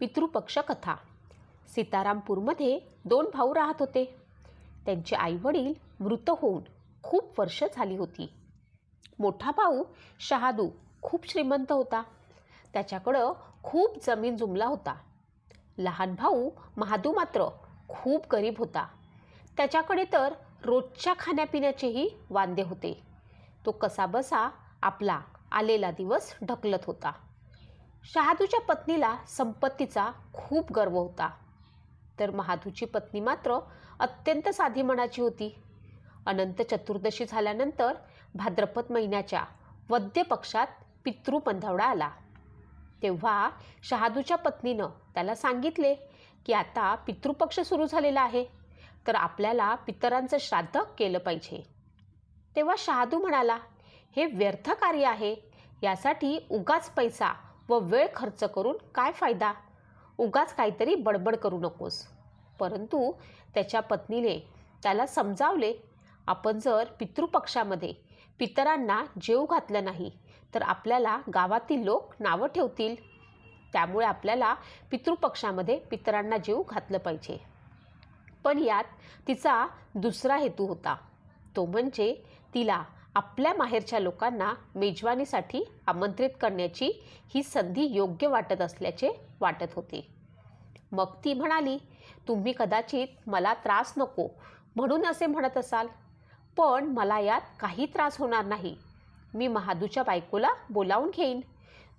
पितृपक्ष कथा सीतारामपूरमध्ये दोन भाऊ राहत होते. त्यांचे आईवडील मृत होऊन खूप वर्ष झाली होती. मोठा भाऊ शहादू खूप श्रीमंत होता. त्याच्याकडं खूप जमीन जुमला होता. लहान भाऊ महादू मात्र खूप गरीब होता. त्याच्याकडे तर रोजच्या खाण्यापिण्याचेही वांदे होते. तो कसाबसा आपला आलेला दिवस ढकलत होता. शहादूच्या पत्नीला संपत्तीचा खूप गर्व होता. तर महादूची पत्नी मात्र अत्यंत साधी मनाची होती. अनंत चतुर्दशी झाल्यानंतर भाद्रपद महिन्याच्या वद्य पक्षात पितृ पंधरवडा आला. तेव्हा शहादूच्या पत्नीनं त्याला सांगितले की आता पितृपक्ष सुरू झालेला आहे. तर आपल्याला पितरांचं श्राद्ध केलं पाहिजे. तेव्हा शहादू म्हणाला हे व्यर्थ कार्य आहे. यासाठी उगाच पैसा व वेळ खर्च करून काय फायदा? उगाच काहीतरी बडबड करू नकोस. परंतु त्याच्या पत्नीने त्याला समजावले आपण जर पितृपक्षामध्ये पितरांना जेव घातलं नाही तर आपल्याला गावातील लोक नावं ठेवतील. त्यामुळे आपल्याला पितृपक्षामध्ये पितरांना जेव घातलं पाहिजे. पण यात तिचा दुसरा हेतू होता. तो म्हणजे तिला आपल्या माहेरच्या लोकांना मेजवानीसाठी आमंत्रित करण्याची ही संधी योग्य वाटत असल्याचे वाटत होते. मग ती म्हणाली तुम्ही कदाचित मला त्रास नको म्हणून असे म्हणत असाल. पण मला यात काही त्रास होणार नाही. मी महादूच्या बायकोला बोलावून घेईन.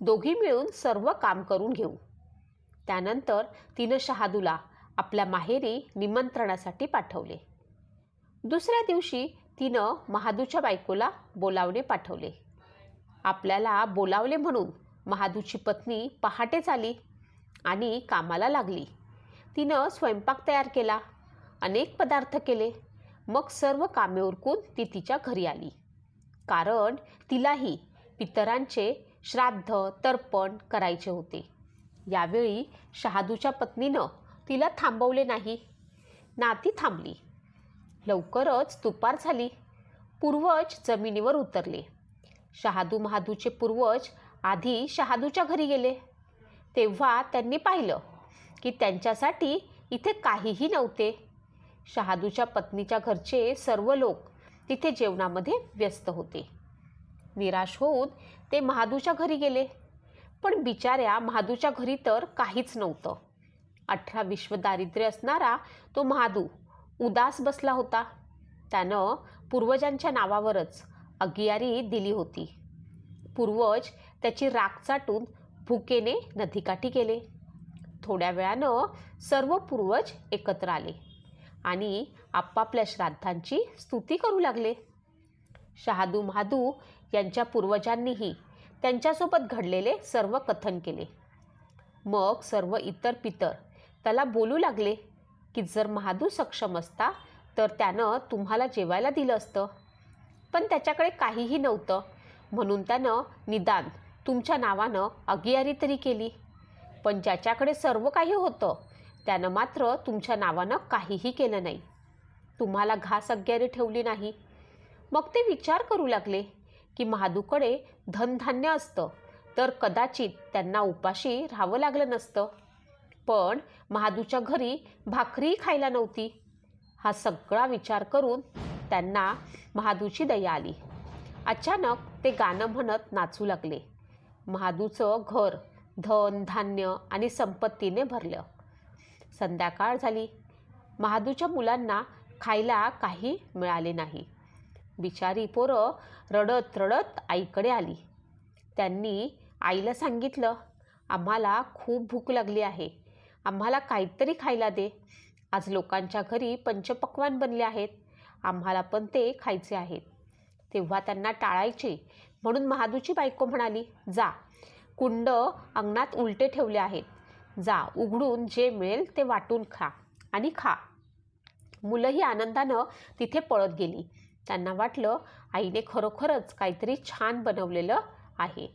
दोघी मिळून सर्व काम करून घेऊ. त्यानंतर तिनं शहादूला आपल्या माहेरी निमंत्रणासाठी पाठवले. दुसऱ्या दिवशी तिनं महादूच्या बायकोला बोलावणे पाठवले. आपल्याला बोलावले म्हणून महादूची पत्नी पहाटेच आली आणि कामाला लागली. तिनं स्वयंपाक तयार केला अनेक पदार्थ केले. मग सर्व कामे उरकून ती तिच्या घरी आली. कारण तिलाही पितरांचे श्राद्ध तर्पण करायचे होते. यावेळी शहादूच्या पत्नीनं तिला थांबवले नाही. नाती थांबली. लवकरच दुपार झाली. पूर्वज जमिनीवर उतरले. शहादू महादूचे पूर्वज आधी शहादूच्या घरी गेले. तेव्हा त्यांनी पाहिलं की त्यांच्यासाठी इथे काहीही नव्हते. शहादूच्या पत्नीच्या घरचे सर्व लोक तिथे जेवणामध्ये व्यस्त होते. निराश होऊन ते महादूच्या घरी गेले. पण बिचाऱ्या महादूच्या घरी तर काहीच नव्हतं. अठरा विश्व दारिद्र्य असणारा तो महादू उदास बसला होता. त्यानं पूर्वजांच्या नावावरच अगियारी दिली होती. पूर्वज त्याची राख चाटून भुकेने नदीकाठी गेले. थोड्या वेळानं सर्व पूर्वज एकत्र आले आणि आपापल्या श्राद्धांची स्तुती करू लागले. शहादू महादू यांच्या पूर्वजांनीही त्यांच्यासोबत घडलेले सर्व कथन केले. मग सर्व इतर पितर त्याला बोलू लागले. की जर महादू सक्षम असता तर त्यानं तुम्हाला जेवायला दिलं असतं. पण त्याच्याकडे काहीही नव्हतं. म्हणून त्यानं निदान तुमच्या नावानं अगियारी तरी केली. पण ज्याच्याकडे सर्व काही होतं त्यानं मात्र तुमच्या नावानं काहीही केलं नाही. तुम्हाला घास अग्यारी ठेवली नाही. मग ते विचार करू लागले की महादूकडे धनधान्य असतं तर कदाचित त्यांना उपाशी राहावं लागलं नसतं. पण महादूच्या घरी भाकरी खायला नव्हती. हा सगळा विचार करून त्यांना महादूची दया आली. अचानक ते गाणं म्हणत नाचू लागले. महादूचं घर धन धान्य आणि संपत्तीने भरलं. संध्याकाळ झाली. महादूच्या मुलांना खायला काही मिळाले नाही. बिचारी पोरं रडत रडत आईकडे आली. त्यांनी आईला सांगितलं आम्हाला खूप भूक लागली आहे. आम्हाला काहीतरी खायला दे. आज लोकांच्या घरी पंचपक्वान बनले आहेत. आम्हाला पण ते खायचे आहेत. तेव्हा त्यांना टाळायचे. म्हणून महादूची बायको म्हणाली जा. कुंड अंगणात उलटे ठेवले आहेत. जा उघडून जे मिळेल ते वाटून खा आणि खा. मुलंही आनंदानं तिथे पळत गेली. त्यांना वाटलं आईने खरोखरच काहीतरी छान बनवलेलं आहे.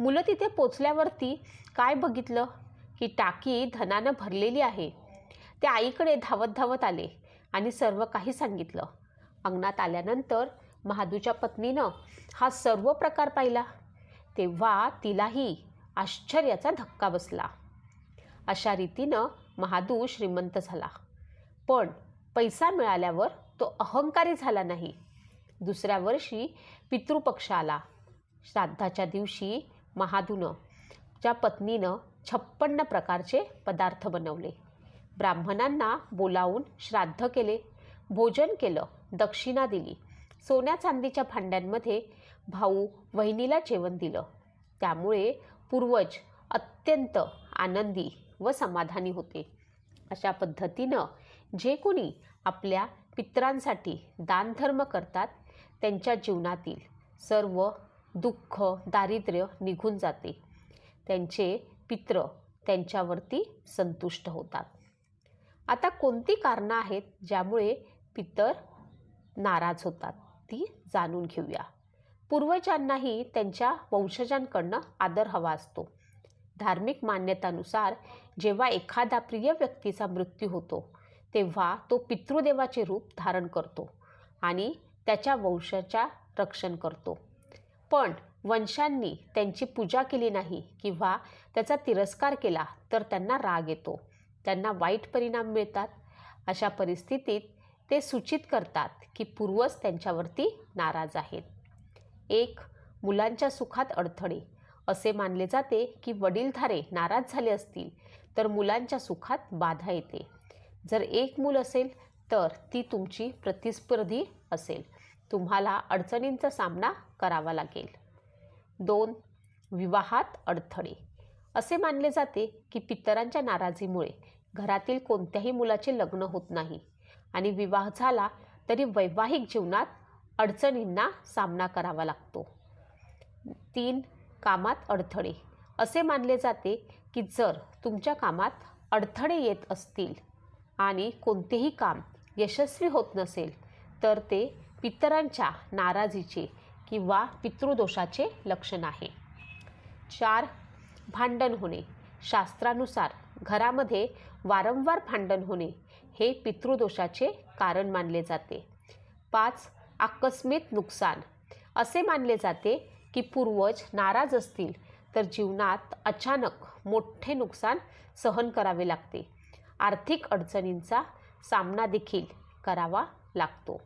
मुलं तिथे पोचल्यावरती काय बघितलं? ही टाकी धनानं भरलेली आहे. ते आईकडे धावत धावत आले आणि सर्व काही सांगितलं. अंगणात आल्यानंतर महादूच्या पत्नीनं हा सर्व प्रकार पाहिला. तेव्हा तिलाही आश्चर्याचा धक्का बसला. अशा रीतीनं महादू श्रीमंत झाला. पण पैसा मिळाल्यावर तो अहंकारी झाला नाही. दुसऱ्या वर्षी पितृपक्ष आला. श्राद्धाच्या दिवशी महादूनं ज्या पत्नीनं छप्पन्न प्रकारचे पदार्थ बनवले. ब्राह्मणांना बोलावून श्राद्ध केले. भोजन केलं दक्षिणा दिली. सोन्या चांदीच्या भांड्यांमध्ये भाऊ वहिनीला जेवण दिलं. त्यामुळे पूर्वज अत्यंत आनंदी व समाधानी होते. अशा पद्धतीनं जे कोणी आपल्या पित्रांसाठी दानधर्म करतात त्यांच्या जीवनातील सर्व दुःख दारिद्र्य निघून जाते. त्यांचे पित्र त्यांच्यावरती संतुष्ट होतात. आता कोणती कारणं आहेत ज्यामुळे पितर नाराज होतात ती जाणून घेऊया. पूर्वजांनाही त्यांच्या वंशजांकडनं आदर हवा असतो. धार्मिक मान्यतानुसार जेव्हा एखादा प्रिय व्यक्तीचा मृत्यू होतो तेव्हा तो पितृदेवाचे रूप धारण करतो आणि त्याच्या वंशाच्या रक्षण करतो. पण वंशांनी त्यांची पूजा केली नाही किंवा त्याचा तिरस्कार केला तर त्यांना राग येतो. त्यांना वाईट परिणाम मिळतात. अशा परिस्थितीत ते सूचित करतात की पूर्वज त्यांच्यावरती नाराज आहेत. एक मुलांच्या सुखात अडथळे. असे मानले जाते की वडीलधारे नाराज झाले असतील तर मुलांच्या सुखात बाधा येते. जर एक मूल असेल तर ती तुमची प्रतिस्पर्धी असेल. तुम्हाला अडचणींचा सामना करावा लागेल. दोन विवाहात अडथळे. असे मानले जाते की पितरांच्या नाराजीमुळे घरातील कोणत्याही मुलाचे लग्न होत नाही आणि विवाह झाला तरी वैवाहिक जीवनात अडचणींना सामना करावा लागतो. तीन कामात अडथळे. असे मानले जाते की जर तुमच्या कामात अडथळे येत असतील आणि कोणतेही काम यशस्वी होत नसेल तर ते पितरांच्या नाराजीचे किंवा पितृदोषाचे लक्षण आहे. चार भांडण होणे. शास्त्रानुसार घरामध्ये वारंवार भांडण होणे हे पितृदोषाचे कारण मानले जाते. पाच आकस्मिक नुकसान. असे मानले जाते की पूर्वज नाराज असतील तर जीवनात अचानक मोठे नुकसान सहन करावे लागते. आर्थिक अडचणींचा सामना देखील करावा लागतो.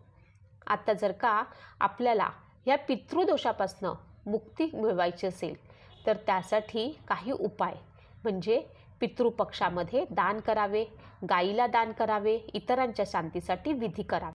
आता जर का आपल्याला या पितृदोषापासनं मुक्ती मिळवायची असेल तर त्यासाठी काही उपाय. म्हणजे पितृपक्षामध्ये दान करावे गाईला दान करावे इतरांच्या शांतीसाठी विधी करावे.